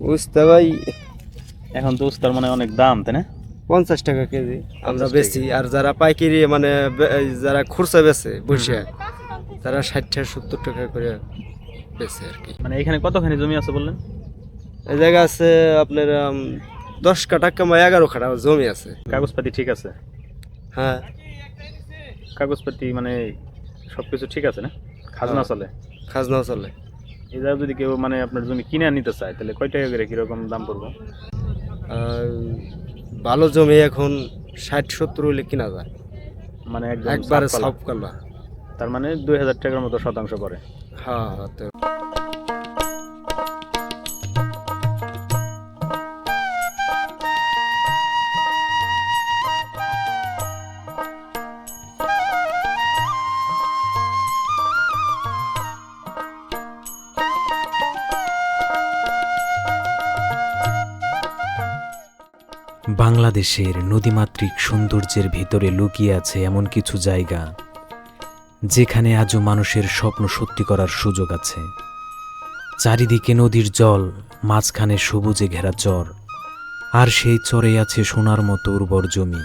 উস্তা ভাই। এখন তো উস্তার মানে অনেক দাম তাই না? পঞ্চাশ টাকা কেজি। আমরা 50 বেচি আর যারা পাইকারি মানে যারা খুরসা বেচে বসে তারা ষাট থেকে সত্তর টাকা করে বেচে আর কি। মানে এখানে কতখানি জমি আছে বললেন? এই জায়গা আছে আপনার দশ কাটা কিংবা এগারো কাটা জমি আছে। কাগজপাতি ঠিক আছে? হ্যাঁ। কাগজপাতি মানে সবকিছু ঠিক আছে না? খাজনা হ্যাঁ। চলে? খাজনাও চলে। জায়গা যদি কেউ মানে আপনার জমি কিনে নিতে চায় তাহলে কয় টাকা করে কীরকম দাম পড়ব? ভালো জমি এখন ষাট সত্তর হইলে কিনা যায়। মানে একবার সব। কালা তার মানে দুই হাজার টাকার মতো শতাংশ পড়ে। হ্যাঁ বাংলাদেশের নদীমাতৃক সৌন্দর্যের ভিতরে লুকিয়ে আছে এমন কিছু জায়গা, যেখানে আজও মানুষের স্বপ্ন সত্যি করার সুযোগ আছে। চারিদিকে নদীর জল, মাঝখানে সবুজে ঘেরা চর, আর সেই চরে আছে সোনার মতো উর্বর জমি।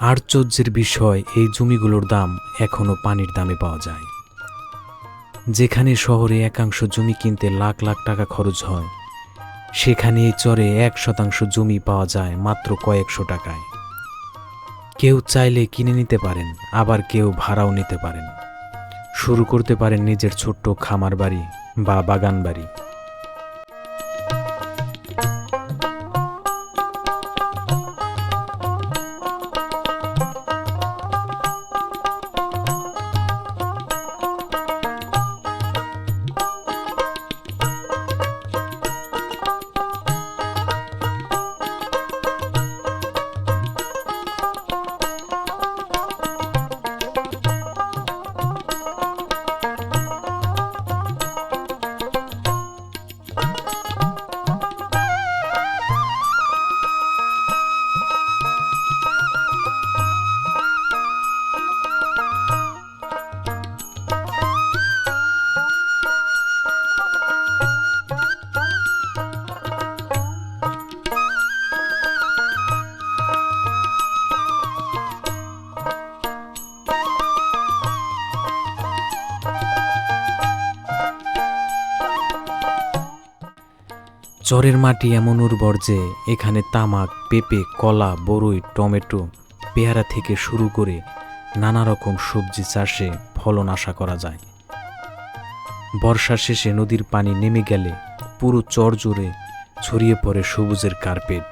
আশ্চর্যের বিষয়, এই জমিগুলোর দাম এখনও পানির দামে পাওয়া যায়। যেখানে শহরে একাংশ জমি কিনতে লাখ লাখ টাকা খরচ হয় সেখানে চরে এক শতাংশ জমি পাওয়া যায় মাত্র কয়েকশো টাকায়। কেউ চাইলে কিনে নিতে পারেন, আবার কেউ ভাড়াও নিতে পারেন। শুরু করতে পারেন নিজের ছোট্ট খামার বাড়ি বা বাগান বাড়ি। চরের মাটি এমন উর্বর যে এখানে তামাক, পেঁপে, কলা, বরই, টমেটো পেয়ারা থেকে শুরু করে নানা রকম সবজি চাষে ফলন আশা করা যায়। বর্ষা শেষে নদীর পানি নেমে গেলে পুরো চর জুড়ে ছড়িয়ে পড়ে সবুজের কার্পেট।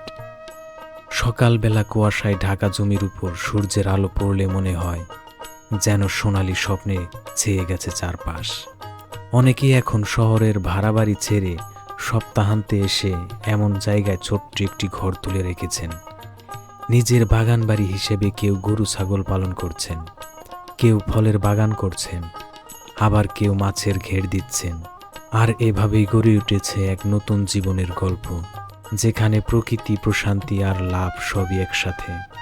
সকালবেলা কুয়াশায় ঢাকা জমির উপর সূর্যের আলো পড়লে মনে হয় যেন সোনালি স্বপ্নে ছেয়ে গেছে চারপাশ। অনেকেই এখন শহরের ভাড়া বাড়ি ছেড়ে সপ্তাহান্তে এসে এমন জায়গায় ছোট্ট একটি ঘর তুলে রেখেছেন। নিজের বাগান বাড়ি হিসেবে কেউ গরু, ছাগল পালন করছেন, কেউ ফলের বাগান করছেন, আবার কেউ মাছের ঘের দিচ্ছেন। আর এভাবেই গড়ে উঠেছে এক নতুন জীবনের গল্প, যেখানে প্রকৃতি, প্রশান্তি আর লাভ সবই একসাথে।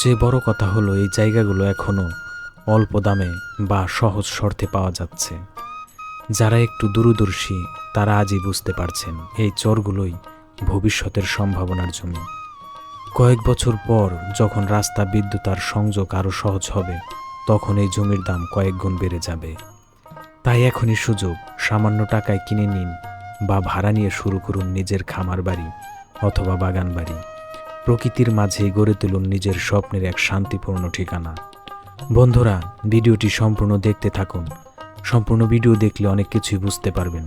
সবচেয়ে বড় কথা হলো এই জায়গাগুলো এখনও অল্প দামে বা সহজ শর্তে পাওয়া যাচ্ছে। যারা একটু দূরদর্শী, তারা আজই বুঝতে পারছেন এই চরগুলোই ভবিষ্যতের সম্ভাবনার জমি। কয়েক বছর পর যখন রাস্তা বিদ্যুৎ আর সংযোগ আরও সহজ হবে, তখন এই জমির দাম কয়েক গুণ বেড়ে যাবে। তাই এখনই সুযোগ, সামান্য টাকায় কিনে নিন বা ভাড়া নিয়ে শুরু করুন নিজের খামার বাড়ি অথবা বাগান বাড়ি। প্রকৃতির মাঝে গড়ে তুলুন নিজের স্বপ্নের এক শান্তিপূর্ণ ঠিকানা। বন্ধুরা ভিডিওটি সম্পূর্ণ দেখতে থাকুন। সম্পূর্ণ ভিডিও দেখলে অনেক কিছুই বুঝতে পারবেন।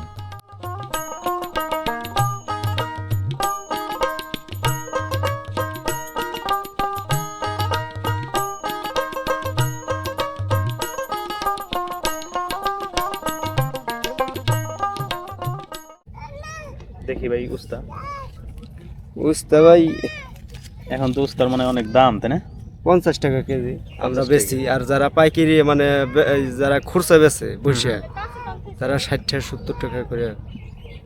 দেখি ভাই উস্তা উস্তা ভাই এখন তো উস্তার মানে অনেক দাম তাই না? পঞ্চাশ টাকা কেজি। আমরা 50 বেশি আর যারা পাইকারি মানে এই যারা খুরসা বেছে বসে তারা ষাট টাকা সত্তর টাকা করে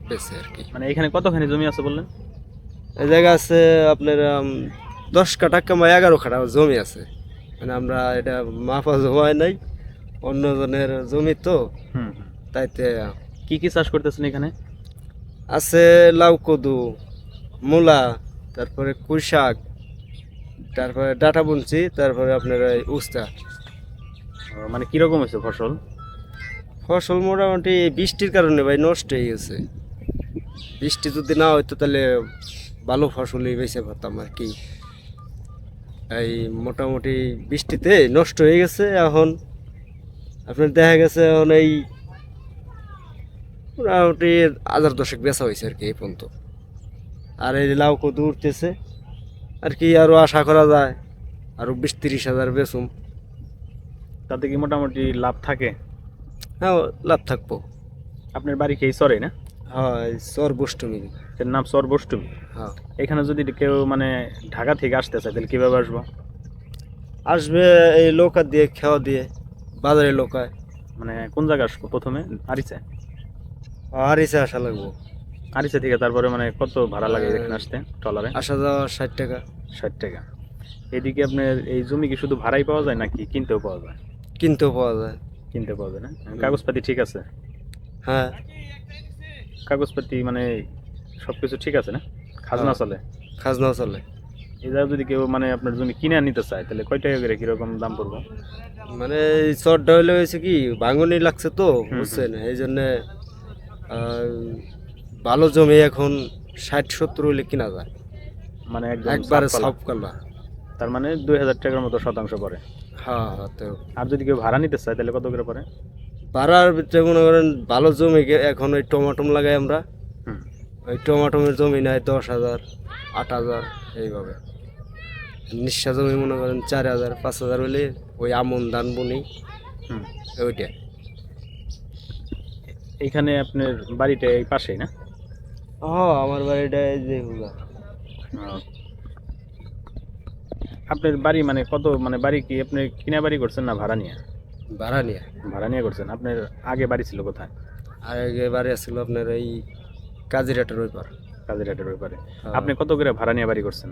বেছে আর কি। মানে এখানে কতখানি জমি আছে বললেন? এই জায়গা আছে আপনার দশ কাটা কিংবা এগারো কাটা জমি আছে। মানে আমরা এটা মাফা জমায় নাই অন্যজনের জমি তো। তাইতে কি কি চাষ করতেছেন এখানে? আছে লাউ কদু মূলা তারপরে কুই শাক তারপরে ডাটা বুনছি তারপরে আপনার এই উস্তা। মানে কীরকম হয়েছে ফসল? ফসল মোটামুটি বৃষ্টির কারণে ভাই নষ্ট হয়ে গেছে। বৃষ্টি যদি না হইতো তাহলে ভালো ফসলই বেঁচে পারতাম আর কি। এই মোটামুটি বৃষ্টিতে নষ্ট হয়ে গেছে এখন আপনার দেখা গেছে এখন এই মোটামুটি হাজার দশেক বেচা হয়েছে আর কি এই পর্যন্ত। আর এই লাউ কদু উঠতেছে। আর কি আরও আশা করা যায়। আরও বিশ তিরিশ হাজার বেচুম। তাতে কি মোটামুটি লাভ থাকে? হ্যাঁ লাভ থাকব। আপনার বাড়ি কি চরে না? হয় সর বষ্টমী এর নাম চর বষ্টুমি হ্যাঁ। এখানে যদি কেউ মানে ঢাকা থেকে আসতে চায় তাহলে কীভাবে আসব? আসবে এই নৌকা দিয়ে খেওয়া দিয়ে বাজারে নৌকায় মানে কোন জায়গায় আসব প্রথমে? আরিচা? হারিসে আসা লাগবো। আরিচা থেকে তারপরে মানে কত ভাড়া লাগে এখানে আসতে ট্রলারে? আসা যাওয়া ষাট টাকা। ষাট টাকা। এদিকে আপনার এই জমি কি শুধু ভাড়াই পাওয়া যায় নাকি কিনতেও পাওয়া যায়? কিনতেও পাওয়া যায়। কিনতে পাওয়া যায় না? কাগজপাতি ঠিক আছে? হ্যাঁ। কাগজপাতি মানে সব কিছু ঠিক আছে না? খাজনা হ্যাঁ। চলে? খাজনাও চলে। জায়গা যদি কেউ মানে আপনার জমি কিনে নিতে চায় তাহলে কয় টাকা করে কীরকম দাম পড়ব? মানে চরটা হইলে হয়েছে কি ভাঙনি লাগছে তো। বুঝছেন? এই জন্যে ভালো জমি এখন ষাট সত্তর হইলে কিনা যায়। মানে একবারে। সব কালা তার মানে দুই হাজার টাকার মতো শতাংশ পড়ে। হ্যাঁ হ্যাঁ তো। আর যদি কেউ ভাড়া নিতে চায় তাহলে কত করে পড়ে? পাড়ার ভিতরে মনে করেন ভালো জমি এখন ওই টমাটম লাগাই আমরা। ওই টমাটমের জমি নেয় দশ হাজার আট হাজার এইভাবে। নিঃশ্বা জমি মনে করেন চার হাজার পাঁচ হাজার হলে ওই আমন ধান বুনি হুম। ওইটা এইখানে আপনার বাড়িটা এই পাশেই না? হ আমার বাড়িটা এই যে হুগা আপনার বাড়ি মানে কত মানে বাড়ি কি আপনি কিনা বাড়ি করছেন না ভাড়া নিয়ে? ভাড়া নিয়ে। ভাড়া নিয়ে করছেন। আপনার আগে বাড়ি ছিল কোথায়? আগে বাড়ি আসছিল আপনার এই কাজিরাটার ওই কাজিরাটের ব্যাপারে হ্যাঁ। আপনি কত করে ভাড়া নিয়ে বাড়ি করছেন?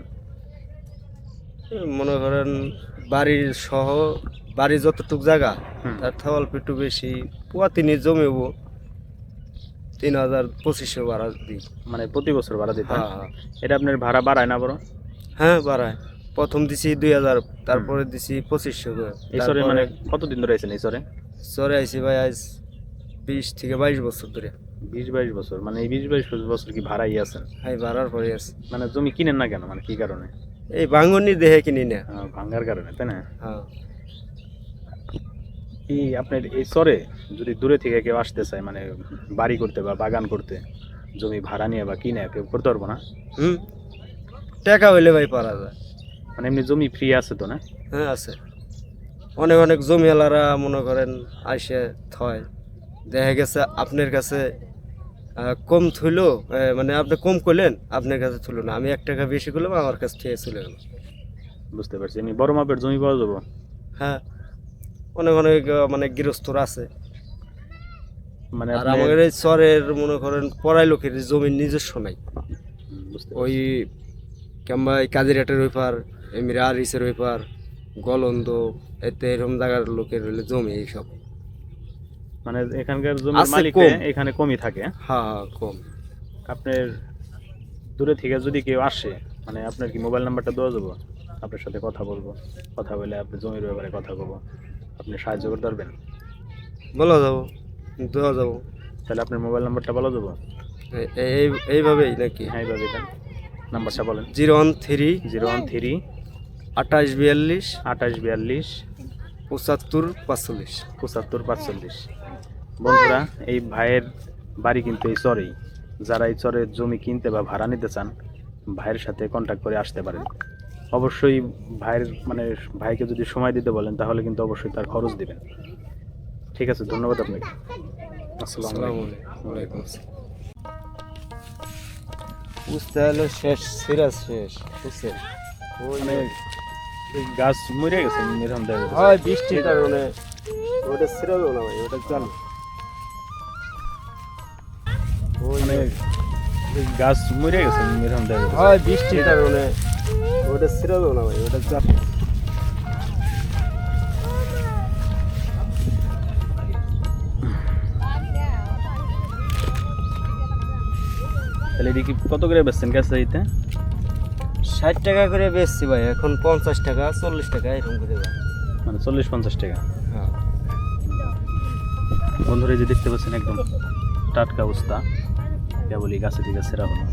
এই মনে করেন বাড়ির সহ বাড়ি যতটুক জায়গা হুম। তার থেকে অল্প একটু বেশি পুয়া তিনি জমেবো। তিন হাজার পঁচিশশো ভাড়া দিই। মানে প্রতি বছর ভাড়া দিতে হ্যাঁ? হ্যাঁ এটা আপনার ভাড়া বাড়ায় না বড় হ্যাঁ বাড়ায়। প্রথম দিছি দুই হাজার তারপরে দিছি পঁচিশশো করে। এই চরে মানে কতদিন ধরে আছেন এই চরে চরে আইছি ভাই আজ বিশ থেকে বাইশ বছর ধরে। বিশ বাইশ বছর মানে এই বিশ বাইশ বছর কি ভাড়াই আছেন? আমি ভাড়ার পরে আছি। মানে জমি কিনেন না কেন? মানে কি কারণে? এই ভাঙনি দেহে কিনি না। আহ, ভাঙ্গার কারণে তাই না? হ্যাঁ। এই আপনার এই চরে যদি দূরে থেকে কেউ আসতে চায় মানে বাড়ি করতে বা বাগান করতে জমি ভাড়া নিয়ে বা কিনে কেউ করতে পারব না? হুম। টাকা হইলে ভাই পারা যায়। মানে এমনি জমি ফ্রি আছে তো না? হ্যাঁ আছে। অনেক অনেক জমিওয়ালারা মনে করেন আইসে থয়। দেখা গেছে আপনার কাছে কম থইলো মানে আপনি কম করলেন আপনার কাছে থইলো না। আমি এক টাকা বেশি করলাম আমার কাছ থেকে চলে গেল। বুঝতে পারছি। এমনি বড় মাপের জমি পাওয়া যাব? হ্যাঁ। অনেক অনেক মানে গৃহস্থরা আছে। মানে আর আমাদের এই চরের মনে করেন পড়াই লোকের জমি নিজস্ব নাই। ওই কিংবা এই কাজিরাটের এমনি আরিসের গলন্দ এতে এরকম জায়গার লোকের জমি এইসব মানে এখানকার জমির মালিক এখানে কমই থাকে। হ্যাঁ কম। আপনার দূরে থেকে যদি কেউ আসে মানে আপনার কি মোবাইল নাম্বারটা দেওয়া যাব? আপনার সাথে কথা বলব। কথা বলে আপনি জমির ব্যাপারে কথা বলব। আপনি সাহায্য করতে পারবেন? বলা যাব দেওয়া যাব। তাহলে আপনার মোবাইল নাম্বারটা বলা যাব? এই- এই- এইভাবেই নাকি? হ্যাঁ এইভাবে দেন নাম্বারটা বলেন। Zero one three zero one three আঠাশ বিয়াল্লিশ আঠাশ বিয়াল্লিশ পঁচাত্তর পাঁচচল্লিশ। পঁচাত্তর পাঁচচল্লিশ। বন্ধুরা এই ভাইয়ের বাড়ি কিন্তু এই চরেই। যারা এই চরের জমি কিনতে বা ভাড়া নিতে চান ভাইয়ের সাথে কন্ট্যাক্ট করে আসতে পারেন। অবশ্যই ভাইয়ের মানে ভাইকে যদি সময় দিতে বলেন তাহলে কিন্তু অবশ্যই তার খরচ দিবেন। ঠিক আছে ধন্যবাদ আপনাকে। আসসালামু আলাইকুম। হলো শেষ সিরাজ শেষ বুঝছেন? মানে গাছ মরে গেছে এরকম দেখা যাচ্ছে। হয় বৃষ্টির কারণে। ওটা না ভাই ওটা জানো। মানে গাছ মরে গেছে এরকম দেখা। হয় বৃষ্টির কারণে। ওটা না ভাই ওটা তাহলে এদিকে কত করে বেচছেন গাছ দিতে ষাট টাকা করে বেচছি ভাই এখন পঞ্চাশ টাকা চল্লিশ টাকা এরকম করে ভাই। মানে চল্লিশ পঞ্চাশ টাকা? হ্যাঁ। বন্ধুরা যে দেখতে পাচ্ছেন একদম টাটকা অবস্থা। কেবলই গাছে থেকে সেরা হলো।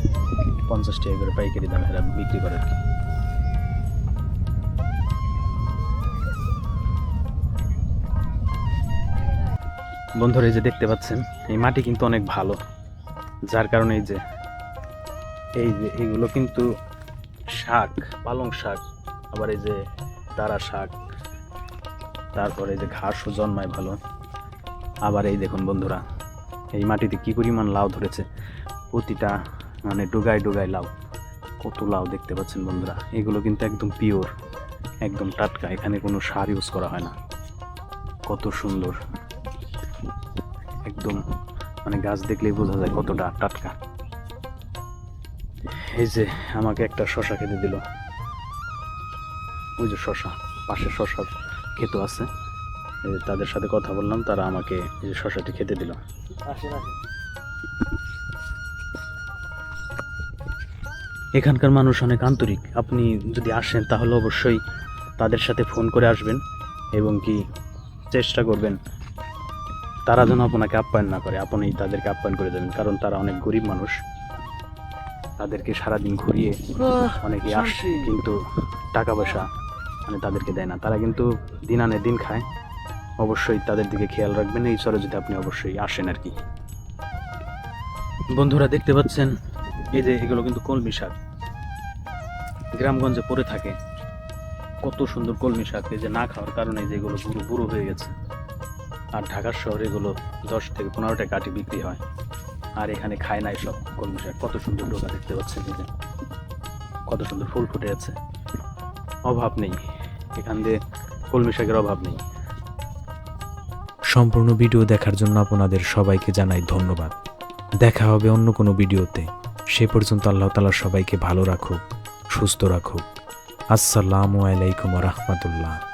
পঞ্চাশ টাকা করে পাইকারি দামে এরা বিক্রি করে আর কি। বন্ধুরা, এই যে দেখতে পাচ্ছেন, এই মাটি কিন্তু অনেক ভালো। যার কারণে এই যে এই যে এগুলো কিন্তু শাক, পালং শাক, আবার এই যে তারা শাক, তারপরে এই যে ঘাসও জন্মায় ভালো। আবার এই দেখুন বন্ধুরা, এই মাটিতে কি পরিমাণ লাউ ধরেছে, প্রতিটা মানে ডুগায় ডুগায় লাউ, কত লাউ দেখতে পাচ্ছেন বন্ধুরা, এগুলো কিন্তু একদম পিওর একদম টাটকা, এখানে কোনো সার ইউজ করা হয় না। কত সুন্দর। একদম মানে গাছ দেখলেই বোঝা যায় কতটা টাটকা। এই যে আমাকে একটা শশা খেতে দিল। ওই যে শশা পাশে শশার খেতো আছে। তাদের সাথে কথা বললাম তারা আমাকে এই যে শশাটি খেতে দিল। এখানকার মানুষ অনেক আন্তরিক। আপনি যদি আসেন তাহলে অবশ্যই তাদের সাথে ফোন করে আসবেন এবং কি চেষ্টা করবেন তারা যেন আপনাকে আপ্যায়ন না করে আপনি তাদেরকে আপ্যায়ন করে দেবেন কারণ তারা অনেক গরিব মানুষ। তাদেরকে সারাদিন ঘুরিয়ে অনেকে আসে কিন্তু টাকা পয়সা মানে তাদেরকে দেয় না। তারা কিন্তু দিন আনে দিন খায়। অবশ্যই তাদের দিকে খেয়াল রাখবেন এই চরে যদি আপনি অবশ্যই আসেন আর কি। বন্ধুরা দেখতে পাচ্ছেন? এই যে এগুলো কিন্তু কলমি শাক। গ্রামগঞ্জে পড়ে থাকে। কত সুন্দর কলমি শাক এই যে না খাওয়ার কারণে এই যে এগুলো বুড়ো বুড়ো হয়ে গেছে। আর ঢাকার শহরে এগুলো দশ থেকে পনেরো টাকা আটি বিক্রি হয়। আর এখানে খায় নাই সব কলমি শাক কত সুন্দর ডোকা দেখতে পাচ্ছেন এই কত সুন্দর ফুল ফুটে আছে। অভাব নেই। এখান দিয়ে কলমি শাকের অভাব নেই। সম্পূর্ণ ভিডিও দেখার জন্য আপনাদের সবাইকে জানাই ধন্যবাদ। দেখা হবে অন্য কোনো ভিডিওতে। সে পর্যন্ত আল্লাহ তালা সবাইকে ভালো রাখুক, সুস্থ রাখুক। আসসালামু আলাইকুম রহমতুল্লাহ।